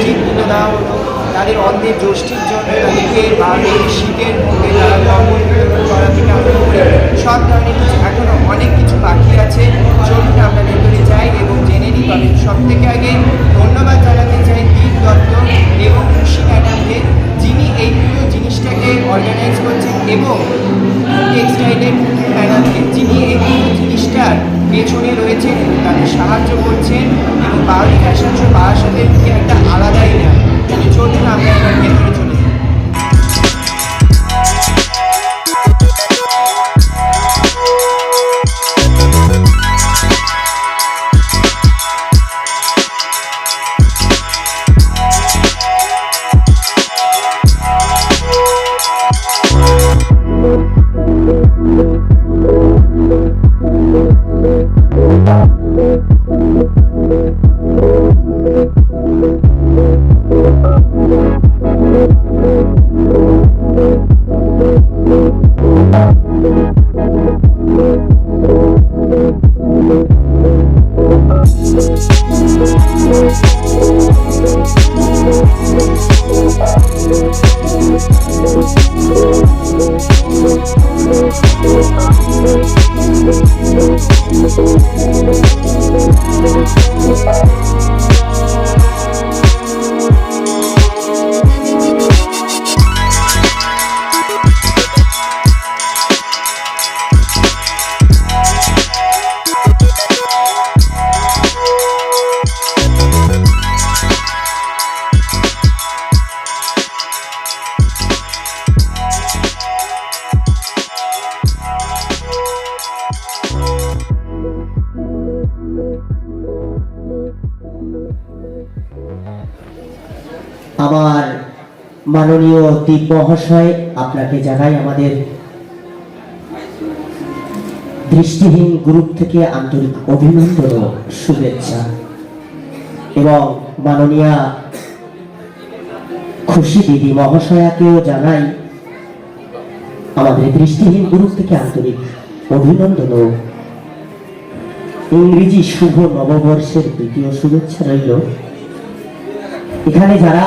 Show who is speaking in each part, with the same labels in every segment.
Speaker 1: মানুষদের পুজো দেওয়া হলো তাদের অন্ধের যষ্টির জন্য তাদেরকে বা এই শীতের মধ্যে তারা কম্বল করা থেকে আরম্ভ করে সব ধরনের কিছু। এখনও অনেক কিছু বাকি আছে। চলুন আমরা ভেতরে যাই এবং জেনে নিই তবে সব থেকে আগে ধন্যবাদ জানাতে চাই দীপ দত্ত এবং খুশি ম্যাডামকে। জিনিসটাকে অর্গানাইজ করছেন এবং টেক্সটাইলের প্যানেলকে যিনি এই জিনিসটার পেছনে রয়েছেন, তাদের সাহায্য করছেন এবং বাউলি ফ্যাশন শো দিকে একটা আলাদাই না তাহলে চলুন আমার
Speaker 2: মাননীয় দীপ মহাশয়, আপনাকে জানাই আমাদের দৃষ্টিহীন গ্রুপ থেকে আন্তরিক অভিনন্দন, শুভেচ্ছা। এবং মাননীয়া খুশি দিদি মহাশয়াকেও জানাই, আমাদের দৃষ্টিহীন গ্রুপ থেকে আন্তরিক অভিনন্দন। ইংরেজি শুভ নববর্ষের দ্বিতীয় শুভেচ্ছা রইল। এখানে যারা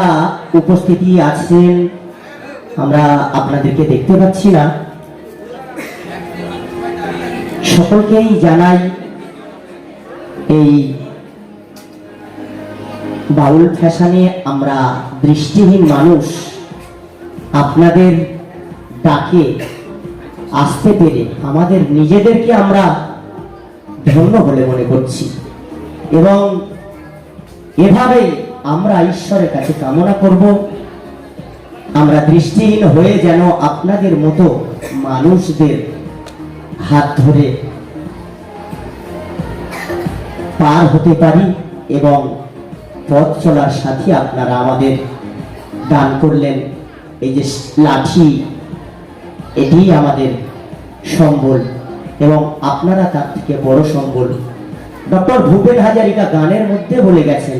Speaker 2: উপস্থিতি আছেন, আমরা আপনাদেরকে দেখতে পাচ্ছি না। সকলকেই জানাই এই বাউল ফ্যাশনে আমরা দৃষ্টিহীন মানুষ। আপনাদের ডাকে আসতে পেরে আমাদের নিজেদেরকে আমরা ধন্য বলে মনে করছি। এবং এভাবেই আমরা ঈশ্বরের কাছে কামনা করব। আমরা দৃষ্টিহীন হয়ে যেন আপনাদের মতো মানুষদের হাত ধরে পার হতে পারি এবং পথ চলার সাথে আপনারা আমাদের দান করলেন। এই যে লাঠি, এটি আমাদের সম্বল এবং আপনারা তার থেকে বড় সম্বল। ডক্টর ভূপেন হাজারিকা গানের মধ্যে বলে গেছেন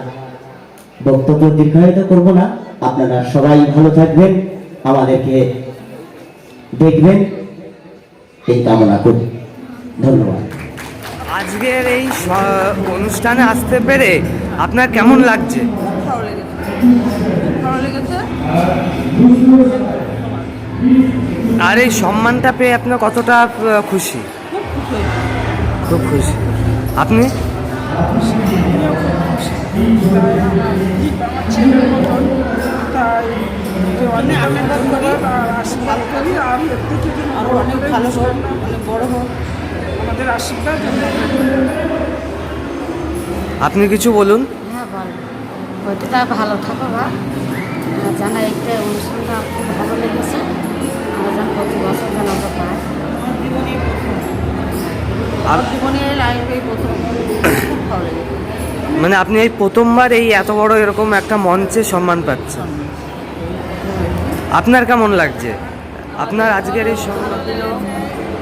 Speaker 2: বক্তব্য দীর্ঘায়িত করব না। আপনারা সবাই ভালো থাকবেন, আমাদেরকে দেখবেন। এই কামনা করি। ধন্যবাদ।
Speaker 3: আজকের এই অনুষ্ঠানে আসতে পেরে আপনার কেমন লাগছে? আর এই সম্মানটা পেয়ে আপনার কতটা খুশি?
Speaker 4: খুব খুশি। হয়েছে।
Speaker 3: তাই
Speaker 4: অনেক মানে করি
Speaker 5: আর
Speaker 4: অনেক ভালো হোক অনেক মানে হোক।
Speaker 3: আপনি কিছু বলুন।
Speaker 6: হ্যাঁ বইটা ভালো থাকো বা। জানা একটা অনুষ্ঠানটা খুব ভালো লেগেছে। আমরা যেন প্রতি বছর যেন আমরা পাই।
Speaker 4: জীবনে প্রথম। জীবনে লাইফে প্রথম। খুব ভালো লেগেছে।
Speaker 3: মানে আপনি এই প্রথমবার এই এত বড় এরকম একটা মঞ্চে সম্মান পাচ্ছেন। আপনার কেমন লাগছে? আপনার আজকের এই সম্মান
Speaker 4: দিল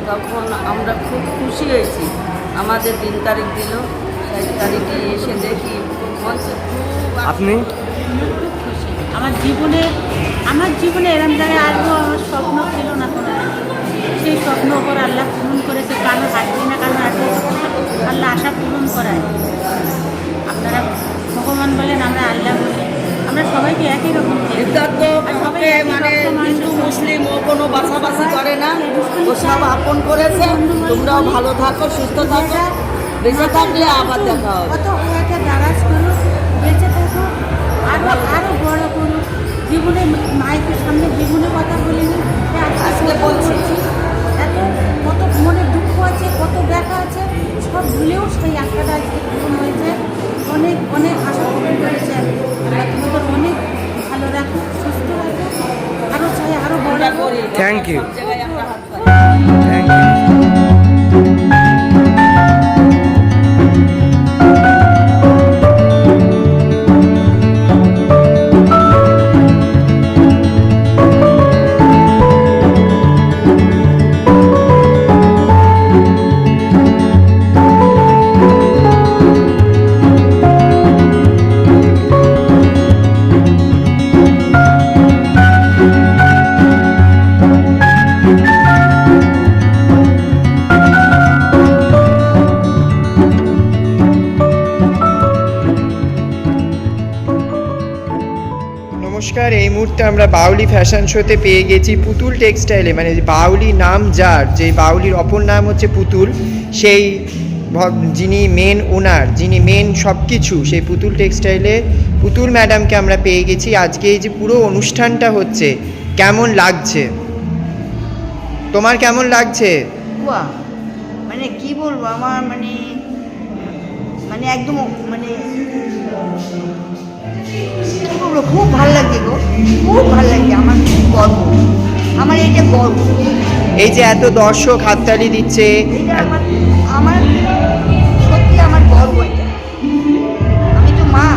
Speaker 4: তখন আমরা খুব খুশি হয়েছি। আমাদের দিন তারিখ দিল তারিখে এসে দেখি মঞ্চে
Speaker 3: আপনি?
Speaker 6: আমার জীবনে আমার জীবনে এরম জায়গায় আসব আমার স্বপ্ন ছিল না কোনো। সেই স্বপ্ন ওপর আল্লাহ পূরণ করেছে কারও হাঁটছি না কারও হাঁটবে আল্লাহ আশা পূরণ করায়। আপনারা ভগবান বলেন আমরা আল্লাহ বলি। আমরা সবাইকে একই রকম
Speaker 4: মানে হিন্দু মুসলিম ও কোনো বাছাবাছি করে না। ও সব আপন করেছে। তোমরাও ভালো থাকো সুস্থ থাকো। বেঁচে থাকলে আবার দেখা হবে।
Speaker 6: দারাজ করো বেঁচে থাকো আরও আরও বড় করো জীবনে মায়ের সামনে জীবনে কথা বলিনি
Speaker 4: আজকে বলছি।
Speaker 6: এত কত মনে দুঃখ আছে কত ব্যথা আছে সব ভুলেও সেই আশাটা আজকে পূরণ হয়েছে। অনেক অনেক আশা পূরণ করেছে আল্লাহ তোমাদের অনেক ভালো রাখো সুস্থ রাখো আরও চাই আরও বড়
Speaker 4: থ্যাংক
Speaker 6: হোক।
Speaker 4: আমরা
Speaker 1: বাউলি ফ্যাশন শোতে পেয়ে গেছি পুতুল টেক্সটাইলে মানে বাউলি নাম যার, যে বাউলির অপর নাম হচ্ছে পুতুল, সেই যিনি মেন ওনার যিনি মেন সব কিছু সেই পুতুল টেক্সটাইলে পুতুল ম্যাডামকে আমরা পেয়ে গেছি। আজকে এই যে পুরো অনুষ্ঠানটা হচ্ছে, কেমন লাগছে? তোমার কেমন লাগছে?
Speaker 7: মানে কি বলব, আমার মানে মানে একদম মানে খুব ভালো লাগছে গো খুব ভালো লাগছে আমার খুব গর্ব। আমার এটা গর্ব।
Speaker 1: এই যে এত দর্শক হাততালি দিচ্ছে।
Speaker 7: আমার সত্যি আমার গর্ব এটা। আমি তো মা।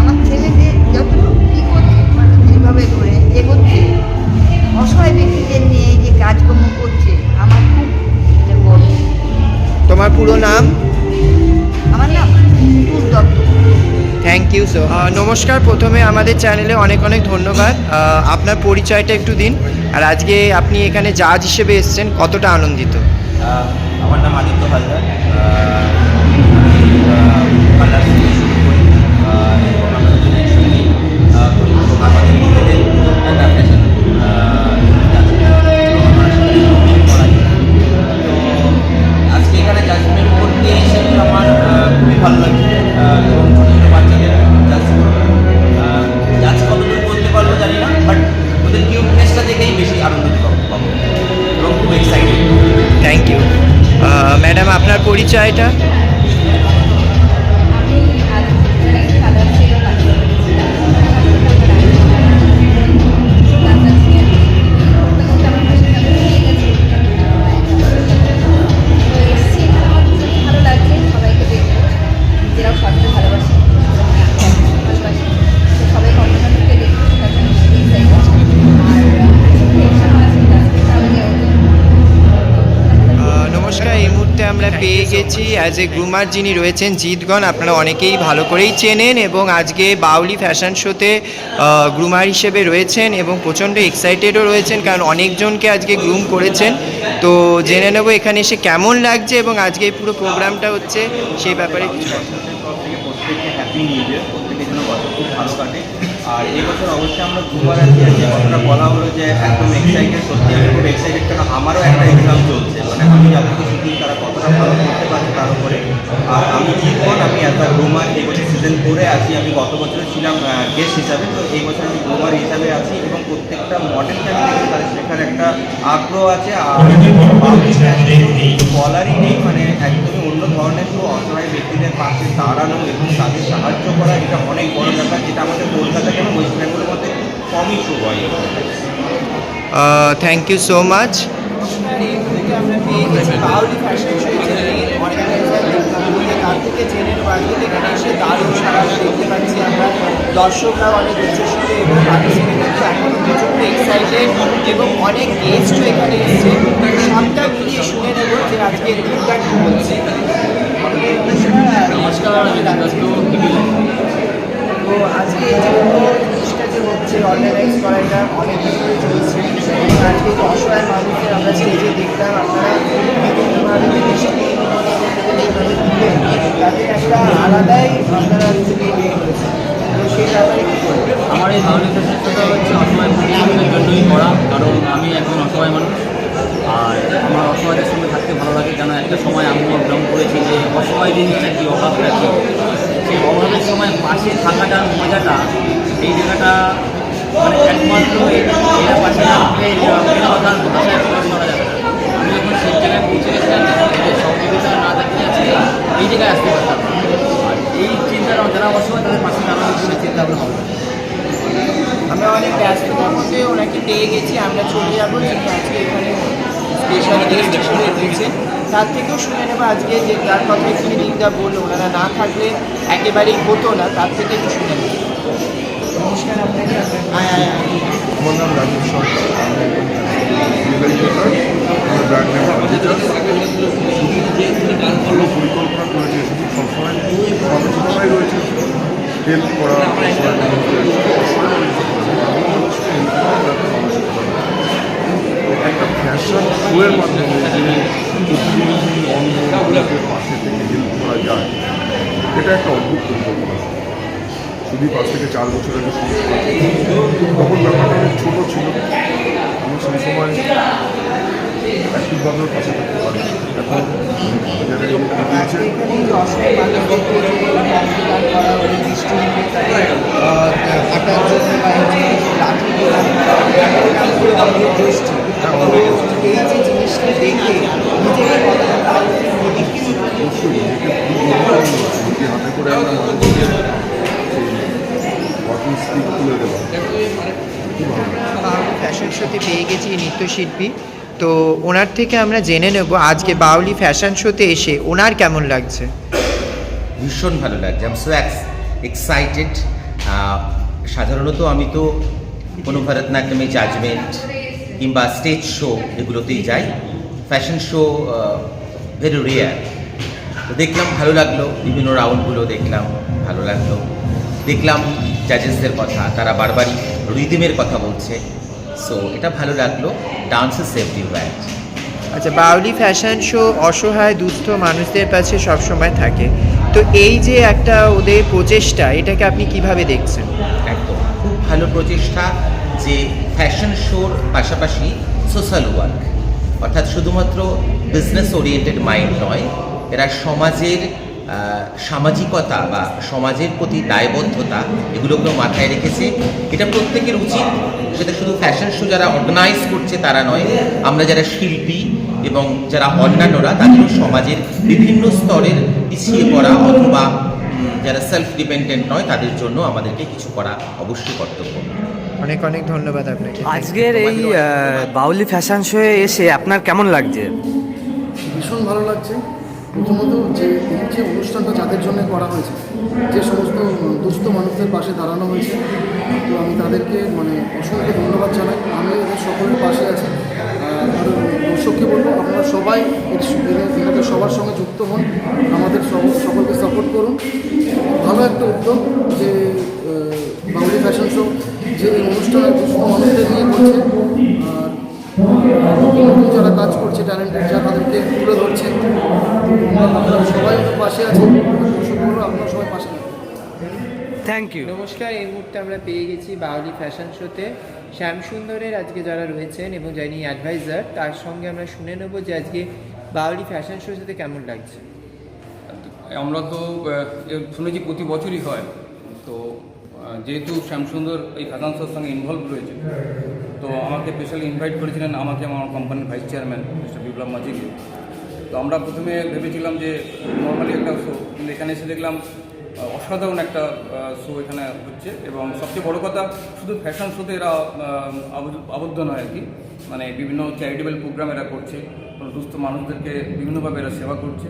Speaker 7: আমার ছেলেদের যতটুকু কী করছে যেভাবে করে এগোচ্ছে অসহায় ব্যক্তিদের নিয়ে যে কাজকর্ম করছে আমার খুব
Speaker 1: তোমার পুরো নাম?
Speaker 7: আমার নাম দত্ত।
Speaker 1: থ্যাংক ইউ সো নমস্কার। প্রথমে আমাদের চ্যানেলে অনেক অনেক ধন্যবাদ। আপনার পরিচয়টা একটু দিন। আর আজকে আপনি এখানে জাজ হিসেবে এসছেন কতটা আনন্দিত?
Speaker 8: আমার নাম আদিত্য হালদার।
Speaker 1: ম্যাডাম আপনার পরিচয়টা? পেয়ে গেছি। অ্যাজ এ গ্রুমার যিনি রয়েছেন জিতগণ আপনারা অনেকেই ভালো করেই চেনেন এবং আজকে বাউলি ফ্যাশন শোতে গ্রুমার হিসেবে রয়েছেন এবং প্রচণ্ড এক্সাইটেডও রয়েছেন কারণ অনেকজনকে আজকে গ্রুম করেছেন। তো জেনে নেব এখানে এসে কেমন লাগছে এবং আজকে পুরো প্রোগ্রামটা হচ্ছে সেই ব্যাপারে কিছু
Speaker 8: হ্যাপি আর এই বছর অবশ্যই আমরা আর যে কথাটা বলা হলো যে একদম এক্সাইটেড সত্যি আমি খুব এক্সাইটেড কারণ আমারও একটা এক্সাম চলছে। মানে আমি যাদেরকে তারা কতটা ভালো করতে পারছে তার উপরে। আর আমি জীবন আমি এত রুমার এই বছর
Speaker 9: রিপ্রেজেন্ট করে আছি। আমি গত বছরে ছিলাম গেস্ট হিসাবে। তো এই বছর আমি গ্লোবার হিসাবে আছি এবং প্রত্যেকটা মডেলকে আমি দেখি তাদের শেখার একটা আগ্রহ আছে আর বলারই নেই মানে একদমই অন্য ধরনের তো অসহায় ব্যক্তিদের পাশে দাঁড়ানো এবং তাদের সাহায্য করা এটা অনেক বড় ব্যাপার যেটা আমাদের কলকাতাকে এবং ওয়েস্ট বেঙ্গলের মধ্যে কমই শো হয়।
Speaker 1: থ্যাংক ইউ সো মাচ আমরা পেয়ে গেছি বাউলি ফ্যাশন শো যিনি অর্গানাইজার তার থেকে জেনে এখানে এসে দারুণ সারা দেখতে পাচ্ছি আমরা। দর্শকরা অনেক উচ্ছ্বসিত এবং পার্টিসিপেট করছে এখনও প্রচণ্ড এক্সাইটেড এবং অনেক গেস্টও এখানে এসেছে। সবটা মিলিয়ে শুনে নেব যে আজকে দিনটা কী বলছে নমস্কার আমি তো আজকে এই যে পুরো জিনিসটা যে হচ্ছে অর্গানাইজ করা এটা অনেক ধরে চলছে। আজকে অসহায় মানুষদের আমরা স্টেজে দেখলাম আপনারা বিভিন্নভাবে জিনিসটি তাদের একটা আলাদাই আপনারা থেকে ইয়ে
Speaker 10: আমার এই ধরনের ফেসিলিটিটা হচ্ছে অসহায় মানুষের জন্যই করা, কারণ আমি একজন অসহায় মানুষ। আর আমার অসহায়দের সঙ্গে থাকতে ভালো লাগে কেন একটা সময় আমি অবলম্বন করেছি যে অসহায় জিনিসটা কি অভাবটা কি সেই অভাবের সময় পাশে থাকাটার মজাটা এই জায়গাটা মানে একমাত্র এরা পাশে থাকলে কথার ভাষায় করা যাবে আমি যখন সেই জায়গায় পৌঁছে গেছিলাম সহযোগিতা না থাকলে আজকে এই জায়গায় আসতে পারতাম আর এই চিন্তাটা যারা অসহায় তাদের পাশে দাঁড়ানোর জন্য চিন্তা হবে
Speaker 1: আমরা অনেক ব্যস্ততার মধ্যে ওনাকে পেয়ে গেছি, আমরা চলে যাব, কিন্তু আজকে এখানে হিসেবে এসেছেন তার থেকেও শুনে নেব আজকে যে যার কথা একটু দিকটা বলল, ওনারা না থাকলে একেবারেই হতো না, তার থেকে একটু শুনে নেব। নমস্কার আপনাকে
Speaker 11: আমার নাম? রাজীব সরকার আমি একজন রিভেঞ্জেটার আমার ব্র্যান্ড নেম অডিটার ভালো পরিকল্পনা করেছে শুধু সবসময় রয়েছে হেল্প করা একটা ফ্যাশন শোয়ের মাধ্যমে যে প্রতিবন্ধী পাশে থেকে হেল্প করা যায় এটা একটা অদ্ভুত পরিকল্পনা। শুধু পাঁচ থেকে চার বছর আগে শুরু তখন ব্যাপারটা অনেক ছোটো ছিল। আমি সেই সময় অ্যাক্টিভভাবেও পাশে থাকতে পারি এখন দিয়েছে
Speaker 1: এই যে জিনিসটা দেখে নিজেকে কতটা
Speaker 11: নিজেকে হাতে করে আমরা মানুষকে ওয়াকিং স্টিক তুলে দেওয়া খুব ভালো লাগে।
Speaker 1: ফ্যাশন শোতে পেয়ে গেছি এই নৃত্যশিল্পী। তো ওনার থেকে আমরা জেনে নেব আজকে বাউলি ফ্যাশন শোতে এসে ওনার কেমন লাগছে?
Speaker 9: ভীষণ ভালো লাগছে। আমি সো এক্সাইটেড সাধারণত আমি তো কোনো ভারতনাট্যমে জাজমেন্ট কিংবা স্টেজ শো এগুলোতেই যাই। ফ্যাশন শো ভেরি রেয়ার তো দেখলাম ভালো লাগল। বিভিন্ন রাউন্ডগুলো দেখলাম ভালো লাগল। দেখলাম জাজেসদের কথা তারা বারবারই রিদিমের কথা বলছে। সো এটা ভালো লাগল। ডান্স ইজ এভরিওয়্যার
Speaker 1: আচ্ছা বাউলি ফ্যাশন শো অসহায় দুস্থ মানুষদের কাছে সবসময় থাকে। তো এই যে একটা ওদের প্রচেষ্টা এটাকে আপনি কীভাবে দেখছেন?
Speaker 9: একদম। খুব ভালো প্রচেষ্টা যে ফ্যাশন শোর পাশাপাশি সোশ্যাল ওয়ার্ক অর্থাৎ শুধুমাত্র বিজনেস ওরিয়েন্টেড মাইন্ড নয় এরা সমাজের সামাজিকতা বা সমাজের প্রতি দায়বদ্ধতা এগুলোকেও মাথায় রেখেছে। এটা প্রত্যেকের উচিত। সেটা শুধু ফ্যাশন শো যারা অর্গানাইজ করছে তারা নয় আমরা যারা শিল্পী এবং যারা অন্যান্যরা তাদেরও সমাজের বিভিন্ন স্তরের পিছিয়ে পড়া অথবা যারা সেলফ ডিপেন্ডেন্ট নয় তাদের জন্য আমাদেরকে কিছু করা অবশ্যই কর্তব্য।
Speaker 1: অনেক অনেক ধন্যবাদ আপনাকে।
Speaker 3: আজকের এই বাউলি ফ্যাশন শোয়ে এসে আপনার কেমন লাগছে?
Speaker 12: ভীষণ ভালো লাগছে। প্রথমত যে যে অনুষ্ঠানটা যাদের জন্য করা হয়েছে, যে সমস্ত দুস্থ মানুষদের পাশে দাঁড়ানো হয়েছে, তো আমি তাদেরকে মানে অসংখ্য ধন্যবাদ জানাই। আমি এদের সকলের পাশে আছি। আর দর্শককে বলব, আপনারা সবাই এনাদের সবার সঙ্গে যুক্ত হন। আমাদের সকলকে সাপোর্ট করুন। ভালো একটা উদ্যোগ যে বাঙালি ফ্যাশন শো যে এই অনুষ্ঠানে দুস্থ মানুষদের নিয়ে করছে। যারা কাজ করছে ট্যালেন্টেড যারা তাদেরকে তুলে ধরছে আপনারা সবাই তো পাশে আছেন। আপনারা সবাই পাশে
Speaker 3: থ্যাংক ইউ
Speaker 1: নমস্কার এই মুহূর্তে আমরা পেয়ে গেছি বাউলি ফ্যাশন শোতে শ্যামসুন্দরের আজকে যারা রয়েছেন এবং যিনি অ্যাডভাইজার তার সঙ্গে আমরা শুনে নেব যে আজকে বাউলি ফ্যাশন শো সাথে কেমন লাগছে।
Speaker 12: আমরা তো শুনেছি প্রতি বছরই হয়। তো যেহেতু শ্যামসুন্দর এই ফ্যাশনসের সঙ্গে ইনভলভ রয়েছে আমাকে স্পেশালি ইনভাইট করেছিলেন আমাকে আমার কোম্পানির ভাইস চেয়ারম্যান মিস্টার বিপ্লব মাঝিকে। তো আমরা প্রথমে ভেবেছিলাম যে নর্মালি একটা শো কিন্তু এখানে এসে দেখলাম অসাধারণ একটা শো এখানে হচ্ছে। এবং সবচেয়ে বড় কথা, শুধু ফ্যাশন শোতে এরা আবদ্ধ- নয় আর কি। মানে বিভিন্ন চ্যারিটেবল প্রোগ্রাম এরা করছে দুস্থ মানুষদেরকে বিভিন্নভাবে এরা সেবা করছে।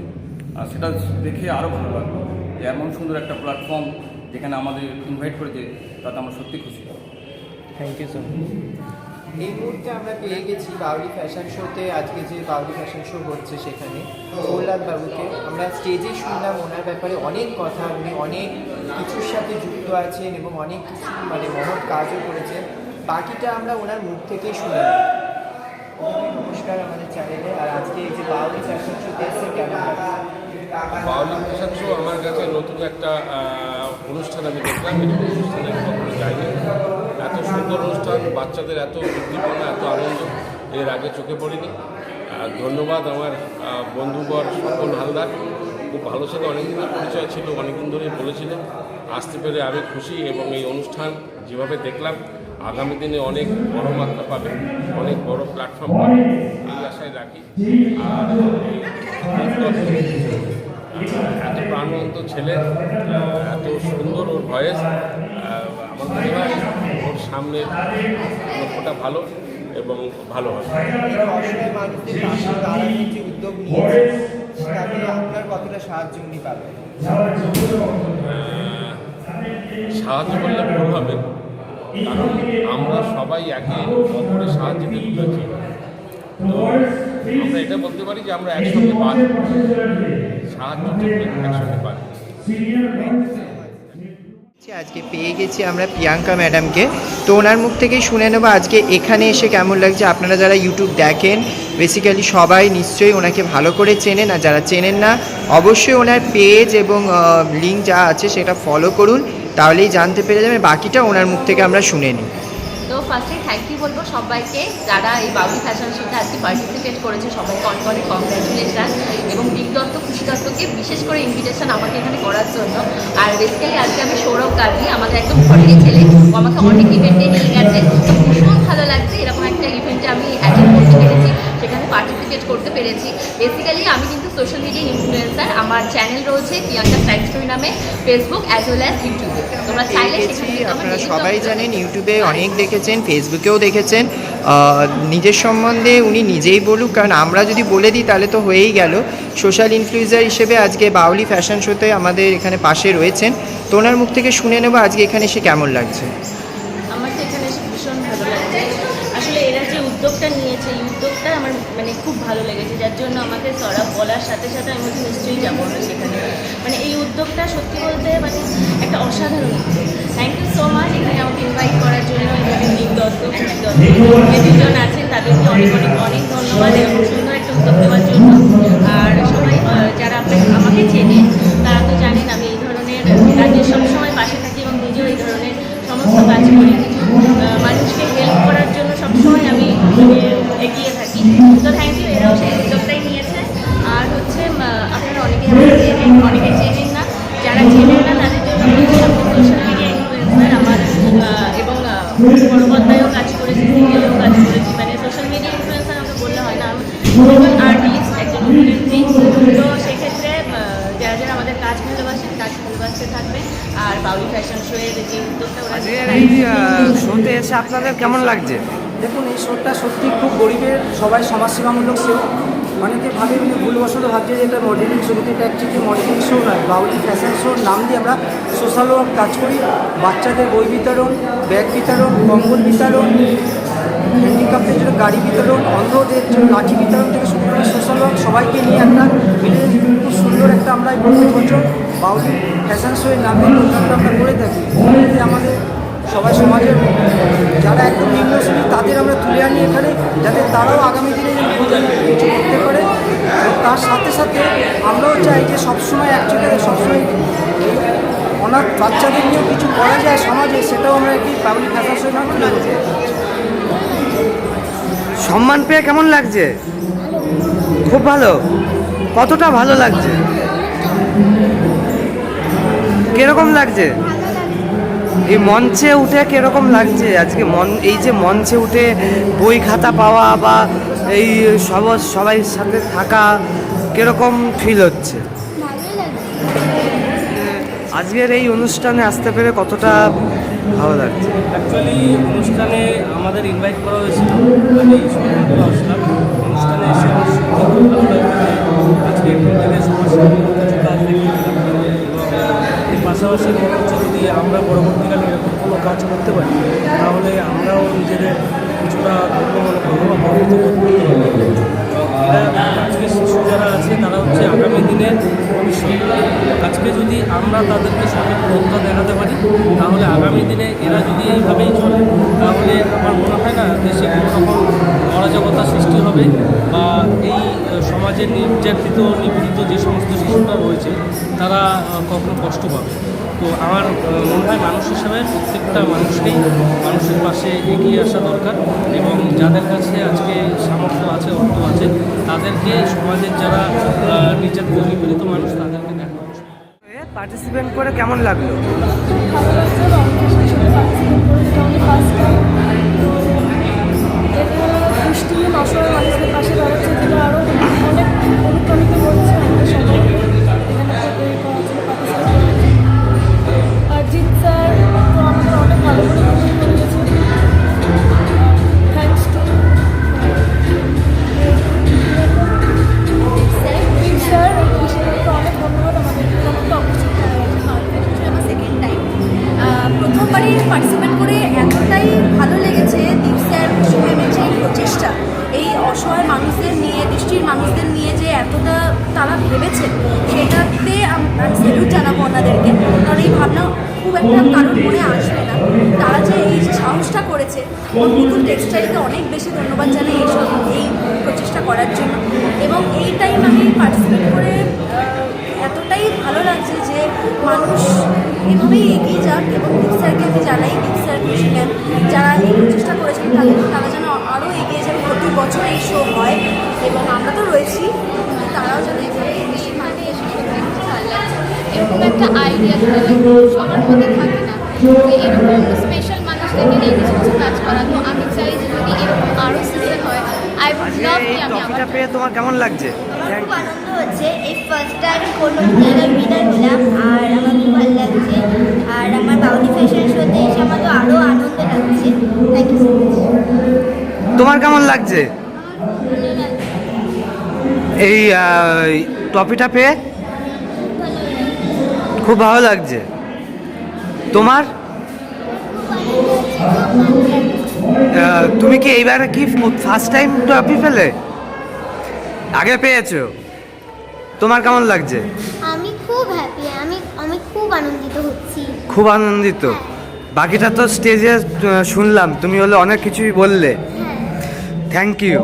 Speaker 12: আর সেটা দেখে আরও ভালো লাগল যে, এমন সুন্দর একটা প্ল্যাটফর্ম যেখানে আমাদের ইনভাইট করেছে, তাতে আমরা সত্যি খুশি।
Speaker 1: থ্যাংক ইউ সো এই মুহূর্তে আমরা পেয়ে গেছি বাউলি ফ্যাশন শোতে আজকে যে বাউলি ফ্যাশন শো হচ্ছে সেখানে বাবুকে। আমরা স্টেজে শুনলাম, ওনার ব্যাপারে অনেক কথা, উনি অনেক কিছুর সাথে যুক্ত আছেন এবং অনেক কিছু মানে মহৎ কাজও করেছেন। বাকিটা আমরা ওনার মুখ থেকেই শুনলাম। নমস্কার আমাদের চ্যানেলে আর আজকে এই যে বাউলি ফ্যাশন কেমন লাগছে?
Speaker 13: বাউলি ফ্যাশন শো আমার কাছে নতুন একটা অনুষ্ঠান আমি দেখলাম। এই অনুষ্ঠানে কখনো যাইনি এত সুন্দর অনুষ্ঠান, বাচ্চাদের এত উদ্দীপনা, এত আনন্দ এর আগে চোখে পড়িনি। ধন্যবাদ আমার বন্ধুবর স্বপন হালদার। খুব ভালো সাথে অনেকদিনের পরিচয় ছিল, অনেকদিন ধরেই বলেছিলেন। আসতে পেরে আমি খুশি এবং এই অনুষ্ঠান যেভাবে দেখলাম, আগামী দিনে অনেক বড় মাত্রা পাবে, অনেক বড় প্ল্যাটফর্ম পাবে, এই আশায় রাখি। আর এত প্রাণবন্ত ছেলে, এত সুন্দর ওর ভয়েস আমার হয় ওর সামনে লক্ষ্যটা ভালো এবং ভালো
Speaker 1: সাহায্য
Speaker 13: করলে ভুল হবে, কারণ আমরা সবাই একে অপরের সাহায্যে ঢুকেছি তো আমরা এটা বলতে পারি যে আমরা একসঙ্গে পারি। সাহায্য একসঙ্গে পারি।
Speaker 1: আজকে পেয়ে গেছি আমরা প্রিয়াঙ্কা ম্যাডামকে। তো ওনার মুখ থেকেই শুনে নেব আজকে এখানে এসে কেমন লাগছে। আপনারা যারা ইউটিউব দেখেন বেসিক্যালি সবাই নিশ্চয়ই ওনাকে ভালো করে চেনেন। আর যারা চেনেন না, অবশ্যই ওনার পেজ এবং লিঙ্ক যা আছে সেটা ফলো করুন। তাহলেই জানতে পেরে যাবেন। বাকিটা ওনার মুখ থেকে আমরা শুনে নিই।
Speaker 14: ফার্স্টে থ্যাংক ইউ বলব সবাইকে যারা এই বাউলি ফ্যাশন শোতে আজকে পার্টিসিপেট করেছে সবাইকে অনেক অনেক কংগ্রাচুলেশন এবং বিগ দত্ত, খুশি দত্তকে বিশেষ করে ইনভিটেশন আমাকে এখানে করার জন্য। আর বেসিক্যালি আজকে আমি সৌরভ গান্ধী, আমাদের একদম ঘরে ছেলে। আমাকে অনেক ইভেন্টে নিয়ে গেছে। ভীষণ ভালো লাগছে এরকম একটা ইভেন্টে আমি অ্যাটেন্ড পার্টিসিপেট করতে পেরেছি। বেসিক্যালি আমি কিন্তু সোশ্যাল মিডিয়া ইনফ্লুয়েন্সার আমার চ্যানেল রয়েছে প্রিয়াঙ্কা স্ট্রাইক নামে ফেসবুক অ্যাজ ওয়েল অ্যাজ ইউটিউবে তোমরা চাইলে
Speaker 1: আপনারা সবাই জানেন ইউটিউবে অনেক দেখেছেন ফেসবুকেও দেখেছেন। নিজের সম্বন্ধে উনি নিজেই বলুক কারণ আমরা যদি বলে দিই তাহলে তো হয়েই গেল। সোশ্যাল ইনফ্লুয়েন্সার হিসেবে আজকে বাউলি ফ্যাশন শোতে আমাদের এখানে পাশে রয়েছেন। তো ওনার মুখ থেকে শুনে নেব আজকে এখানে সে কেমন লাগছে।
Speaker 14: খুব ভালো লেগেছে, যার জন্য আমাকে সরব বলার সাথে সাথে আমি বলছি নিশ্চয়ই যাব সেখানে। মানে এই উদ্যোগটা সত্যি বলতে মানে একটা অসাধারণ উদ্যোগ। থ্যাংক ইউ সো মাচ এখানে আমাকে ইনভাইট করার জন্য এখানে দীপ দত্ত দত্ত যে দুজন আছেন তাদেরকে অনেক অনেক অনেক ধন্যবাদ এরকম সুন্দর একটা উদ্যোগ দেওয়ার জন্য। আর সবাই যারা আপনাকে আমাকে চেনে তারা তো জানেন আমি এই ধরনের কাজে সবসময় পাশে থাকি এবং নিজেও এই ধরনের সমস্ত কাজ করি মানুষকে হেল্প করার জন্য সবসময় আমি এগিয়ে তো থ্যাংক ইউ এরাও সেই উদ্যোগটাই নিয়েছে। আর হচ্ছে আপনারা অনেকে আমাকে চেনেন অনেকে চেনেন না। যারা চেনেন না তাদের জন্য সোশ্যাল মিডিয়া ইনফ্লুয়েন্সার আমার এবং পরবর্তায়ও কাজ করেছি সিরিয়ালেও কাজ করেছি। মানে সোশ্যাল মিডিয়া ইনফ্লুয়েন্সার আমাকে বললে হয় না। একজন আর্টিস্ট একজন অভিনেত্রী। তো সেক্ষেত্রে যারা যারা আমাদের কাজ ভালোবাসেন কাজ ভালোবাসতে থাকবে। আর বাউলি ফ্যাশন শো এর যে উদ্যোগটা ওরা
Speaker 3: শোতে এসে আপনাদের কেমন লাগছে?
Speaker 5: দেখুন, এই শোটা সত্যি খুব গরিবের, সবাই সমাজসেবামূলক শো অনেকে ভাবে মানে ভুলবশত ভাবছে যে এটা মডেলিং শো কিন্তু এটা অ্যাকচুয়ালি মডেলিং শো নয়, বাউলি ফ্যাশন শোর নাম দিয়ে আমরা সোশ্যাল ওয়ার্ক কাজ করি। বাচ্চাদের বই বিতরণ ব্যাগ বিতরণ, কম্বল বিতরণ হ্যান্ডিক্যাপদের জন্য গাড়ি বিতরণ, অন্ধদের জন্য লাঠি বিতরণ থেকে শুরু করে সোশ্যাল ওয়ার্ক সবাইকে নিয়ে একটা মিলে খুব সুন্দর একটা আমরা প্রত্যেক বছর বাউলি ফ্যাশন শোয়ের নামে আমরা করে থাকি। আমাদের সবাই সমাজের যারা একদম নিম্ন শ্রেণি তাদের আমরা তুলে আনি এখানে, যাতে তারাও আগামী দিনে কিছু করতে পারে। তার সাথে সাথে আমরাও চাই যে সবসময় অ্যাকচুয়ালি সবসময় অনাথ বাচ্চাদের নিয়েও কিছু করা যায় সমাজে, সেটাও আমরা একটি পাবলিক শো তুলে
Speaker 3: সম্মান পেয়ে কেমন লাগছে? খুব ভালো। কতটা ভালো লাগছে? কীরকম লাগছে? এই মঞ্চে উঠে কীরকম লাগছে? আজকে মন এই যে মঞ্চে উঠে বই খাতা পাওয়া বা এই সব সবাই সাথে থাকা কীরকম ফিল হচ্ছে? আজকের এই অনুষ্ঠানে আসতে পেরে কতটা ভালো লাগছে?
Speaker 5: অ্যাকচুয়ালি অনুষ্ঠানে আমাদের ইনভাইট করা হয়েছিল। আমি অনুষ্ঠানে এসে খুব ভালো লাগছে আজকে এখান থেকে কাজ দেখতে পেলাম এবং এর পাশাপাশি হচ্ছে যদি আমরা পরবর্তীকালে এরকম কোনো কাজ করতে পারি তাহলে আমরাও নিজেদের কিছুটা শিশু যারা আছে তারা হচ্ছে আগামী ভবিষ্যৎ আজকে যদি আমরা তাদেরকে সঠিক পথটা দেখাতে পারি তাহলে আগামী দিনে এরা যদি এইভাবেই চলে তাহলে আমার মনে হয় না দেশে কোনো রকম অরাজকতা সৃষ্টি হবে বা এই আহ, সমাজের নির্যাতিত নিপীড়িত যে সমস্ত শিশুরা রয়েছে তারা কখনো কষ্ট পাবে। তো আমার মনে হয় মানুষ হিসাবে প্রত্যেকটা মানুষকেই মানুষের পাশে এগিয়ে আসা দরকার এবং যাদের কাছে আজকে সামর্থ্য আছে অর্থ আছে তাদেরকে সমাজের যারা নির্যাতিত নিপীড়িত মানুষ তাদেরকে দেখা।
Speaker 3: পার্টিসিপেট করে কেমন লাগল?
Speaker 6: পাশে দাঁড়াচ্ছে যেটা আরও অনেক অনুপ্রাণিত করছে আমাদের সবাই
Speaker 7: পার্টিসিপেট করে এতটাই ভালো লেগেছে দীপ স্যার সুহেমের যে প্রচেষ্টা। এই অসহায় মানুষদের নিয়ে, দৃষ্টির মানুষদের নিয়ে যে এতটা তারা ভেবেছে, সেটাতে আম- স্যালুট জানাব ওনাদেরকে। কারণ এই ভাবনা খুব একটা কারণ মনে আসবে না। তারা যে এই সাহসটা করেছে নতুন টেক্সটাইলকে অনেক বেশি ধন্যবাদ জানাই এইসব, এই প্রচেষ্টা করার জন্য। এবং এই টাইম আমি পার্টিসিপেট করে ভালো লাগছে যে মানুষ এভাবেই এগিয়ে যাক এবং দীপ স্যারকে আমি জানাই দীপ স্যার খুশি যারা এই প্রচেষ্টা করেছেন তাদের তারা যেন আরও এগিয়ে যাবে। প্রতি বছর এই শো হয় এবং আমরা তো রয়েছি তারাও যেন এভাবে এগিয়ে মানে এসে সত্যি ভালো লাগছে।
Speaker 15: এরকম একটা আইডিয়া সবার মধ্যে থাকে না। এরকম স্পেশাল মানুষদেরকে নিয়ে কিছু কিছু কাজ করা। তো আমি চাই যে যদি এরকম আরও সিজন হয় আই উড লাভ কি আমি
Speaker 3: পেয়ে তোমার কেমন লাগছে?
Speaker 7: খুব আনন্দ হচ্ছে এই ফার্স্ট টাইম কোনো উইনার হলাম আর আমার খুব ভালো লাগছে। আর আমার বাউনি ফ্যাশন শোতে এসে আমার তো আরও আনন্দ লাগছে। থ্যাংক ইউ সো মাচ
Speaker 3: তোমার কেমন লাগছে? এই টপিটা পেয়ে? খুব ভালো লাগছে। তোমার? তুমি কি এইবার কি ফার্স্ট টাইম টপি পেলে আগে পেয়েছ? তোমার কেমন লাগছে?
Speaker 15: আমি খুব হ্যাপি আমি আমি খুব আনন্দিত হচ্ছি।
Speaker 3: খুব আনন্দিত? বাকিটা তো স্টেজে শুনলাম তুমি হলে অনেক কিছুই বললে। Thank you